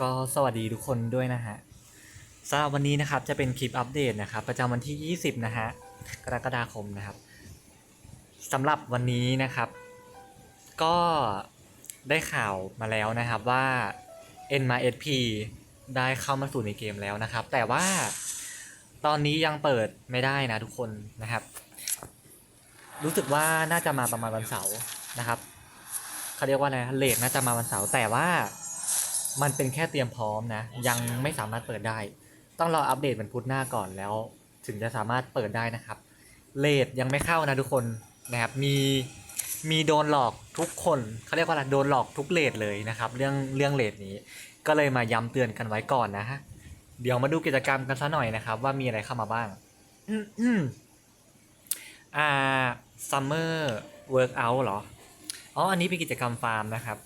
ก็สวัสดีทุกคนด้วยนะฮะสำหรับวันนี้นะครับจะเป็นคลิปอัปเดตนะครับ ประจำวันที่ 20 นะฮะกรกฎาคมนะครับสำหรับวันนี้นะครับ ก็ได้ข่าวมาแล้วนะครับว่า n m s p ได้เข้ามาสู่ในเกมแล้วนะครับ แต่ว่าตอนนี้ยังเปิดไม่ได้นะทุกคนนะครับ รู้สึกว่าน่าจะมาประมาณวันเสาร์นะครับเขาเรียกว่าอะไรเลทน่าจะมาวันเสาร์แต่ว่า มันเป็นแค่เตรียมพร้อมนะ ยังไม่สามารถเปิดได้ ต้องรออัปเดตวันพุธหน้าก่อนแล้ว ถึงจะสามารถเปิดได้นะครับเลทยังไม่เข้านะทุกคนนะครับมีมีโดนหลอกทุกคนเขาเรียกว่าอะไรโดนหลอกทุกเลทเลยนะครับเรื่องเรื่องเลทนี้ ก็เลยมาย้ำเตือนกันไว้ก่อนนะฮะเดี๋ยวมาดูกิจกรรมกันซะหน่อยนะครับ ว่ามีอะไรเข้ามาบ้างอืมอืมอ่า summer workout เหรอ อ๋อ อันนี้เป็นกิจกรรมฟาร์มนะครับ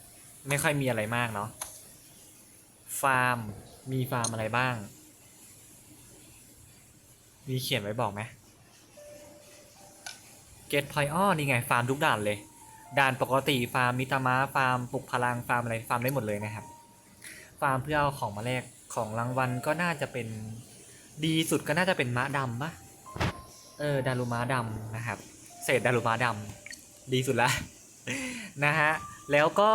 ไม่ค่อยมีอะไรมากเนาะ ฟาร์ม มีฟาร์มอะไรบ้าง มีเขียนไว้บอกไหม Get Point อ้อนี่ไง ฟาร์มทุกด่านเลย ด่านปกติฟาร์มมิตามาฟาร์มปลุกพลังฟาร์มอะไรฟาร์มได้หมดเลยนะครับ ฟาร์มเพื่อเอาของมาแลกของรางวัลก็น่าจะเป็นดีสุดก็น่าจะเป็นม้าดำปะเออดารุม้าดำนะครับ เศษดารุม้าดำดีสุดละนะฮะ แล้วก็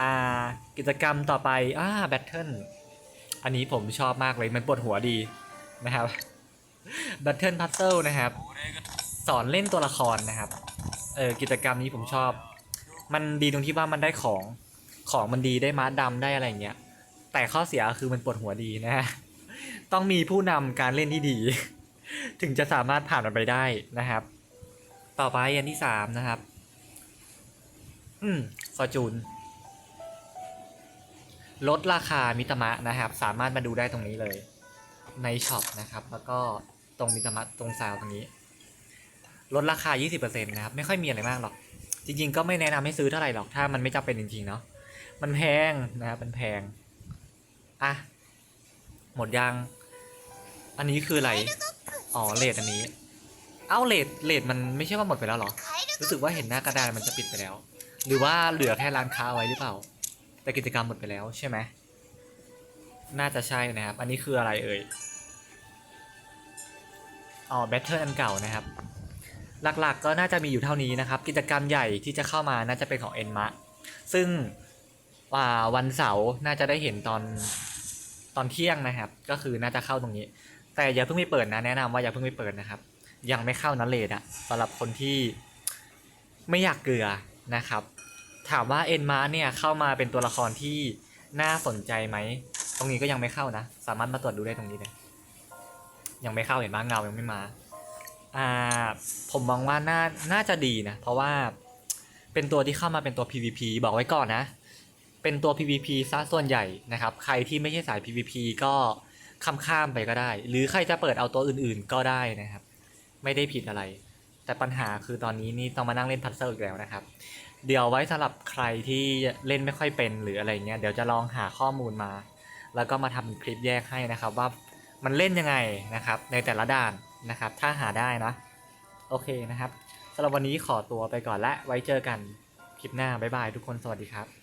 อ่ากิจกรรมต่อไปอ่าแบทเทิลอันนี้ผมชอบมากเลยมันปวดหัวดีนะครับแบทเทิลพัซเซิลนะครับ สอนเล่นตัวละครนะครับเออกิจกรรมนี้ผมชอบ มันดีตรงที่ว่ามันได้ของของมันดีได้ม้าดำได้อะไรอย่างเงี้ย แต่ข้อเสียคือมันปวดหัวดีนะฮะต้องมีผู้นำการเล่นที่ดี ถึงจะสามารถผ่านมันไปได้นะครับ ต่อไปอันที่สามนะครับ อืมฟอร์จูน ลดราคามิตมะนะครับ สามารถมาดูได้ตรงนี้เลยในช็อปนะครับ แล้วก็ตรงมิตมะตรงซาวตรงนี้ลดราคา 20%นะครับ ไม่ค่อยมีอะไรมากหรอก จริงๆ ก็ไม่แนะนำให้ซื้อเท่าไหร่หรอก ถ้ามันไม่จำเป็นจริงๆ เนาะ มันแพงนะครับ มันแพง อะ หมดยัง อันนี้คืออะไร อ๋อ เลทอันนี้ เอ้า เลทเลทมันไม่ใช่ว่าหมดไปแล้วหรอ รู้สึกว่าเห็นหน้ากระดานมันจะปิดไปแล้ว หรือว่าเหลือแค่ร้านค้าเอาไว้หรือเปล่า แต่กิจกรรมหมดไปแล้วใช่ไหมน่าจะใช่นะครับ อันนี้คืออะไรเอ่ยอ๋อแบทเทิลอันเก่านะครับ หลักๆก็น่าจะมีอยู่เท่านี้นะครับ กิจกรรมใหญ่ที่จะเข้ามาน่าจะเป็นของเอ็นมะซึ่งว่าวันเสาร์น่าจะได้เห็นตอนตอนเที่ยงนะครับ ก็คือน่าจะเข้าตรงนี้ แต่อย่าเพิ่งไปเปิดนะแนะนำว่าอย่าเพิ่งไปเปิดนะครับ ยังไม่เข้านันเลดอะสำหรับคนที่ไม่อยากเกลือนะครับ ถามว่าเอ็นมาเนี่ยเข้ามาเป็นตัวละครที่น่าสนใจไหม ตรงนี้ก็ยังไม่เข้านะ สามารถมาตรวจดูได้ตรงนี้เลย ยังไม่เข้าเห็นมาเงายังไม่มา อ่า ผมมองว่าน่า น่าจะดีนะ เพราะว่าเป็นตัวที่เข้ามาเป็นตัว PVP บอกไว้ก่อนนะ เป็นตัว PVP ซะส่วนใหญ่นะครับ ใครที่ไม่ใช่สาย PVP ก็ข้ามข้ามไปก็ได้ หรือใครจะเปิดเอาตัวอื่นๆก็ได้นะครับ ไม่ได้ผิดอะไร แต่ปัญหาคือตอนนี้นี่ต้องมานั่งเล่นพัซเซิลอีกแล้วนะครับ เดี๋ยวไว้สำหรับใครที่เล่นไม่ค่อยเป็นหรืออะไรเงี้ยเดี๋ยวจะลองหาข้อมูลมา แล้วก็มาทำคลิปแยกให้นะครับว่ามันเล่นยังไงนะครับ ในแต่ละด่านนะครับ ถ้าหาได้นะโอเคนะครับสำหรับวันนี้ขอตัวไปก่อนและไว้เจอกันคลิปหน้าบ๊ายบายทุกคนสวัสดีครับ